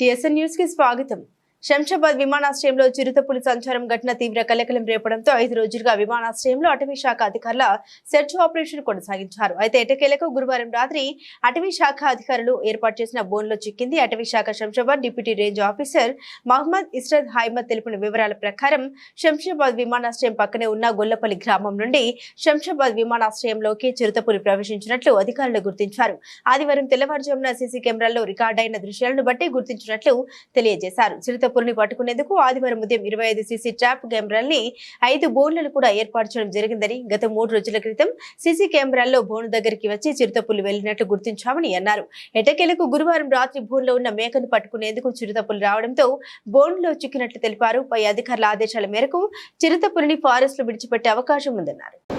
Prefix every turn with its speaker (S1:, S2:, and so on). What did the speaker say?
S1: TSN న్యూస్కి స్వాగతం. శంషాబాద్ విమానాశ్రయంలో చిరుతపులి సంచారం ఘటన తీవ్ర కలకలం రేపడంతో ఐదు రోజులుగా విమానాశ్రయంలో అటవీ శాఖ అధికారుల సెర్చ్ ఆపరేషన్ కొనసాగించారు. అయితే ఎటకేలకు గురువారం రాత్రి అటవీ శాఖ అధికారులు ఏర్పాటు చేసిన బోన్లో చిక్కింది అటవీ శాఖ Shamshabad deputy range officer Mohammed Israd Ahmed తెలిపిన వివరాల ప్రకారం శంషాబాద్ విమానాశ్రయం పక్కనే ఉన్న గొల్లపల్లి గ్రామం నుండి శంషాబాద్ విమానాశ్రయంలోకి చిరుతపులి ప్రవేశించినట్లు అధికారులు గుర్తించారు. ఆదివారం తెల్లవారుజామున సీసీ కెమెరాల్లో రికార్డైన దృశ్యాలను బట్టి గుర్తించినట్లు తెలియజేశారు. చిరుతపులిని పట్టుకునేందుకు ఆదివారం ఉదయం ఇరవై ఐదు సీసీ ట్రాప్ కెమెరాల్ని ఐదు బోన్లను కూడా ఏర్పాటు చేయడం జరిగిందని గత మూడు రోజుల క్రితం సీసీ కెమెరాల్లో బోను దగ్గరికి వచ్చి చిరుతప్పులు వెళ్ళినట్లు గుర్తించామని అన్నారు. ఎటకెలకు గురువారం రాత్రి బోన్లో ఉన్న మేకను పట్టుకునేందుకు చిరుతప్పులు రావడంతో బోన్లో చిక్కినట్లు తెలిపారు. పై అధికారుల ఆదేశాల మేరకు చిరుతపులిని ఫారెస్ట్లో విడిచిపెట్టే అవకాశం ఉందన్నారు.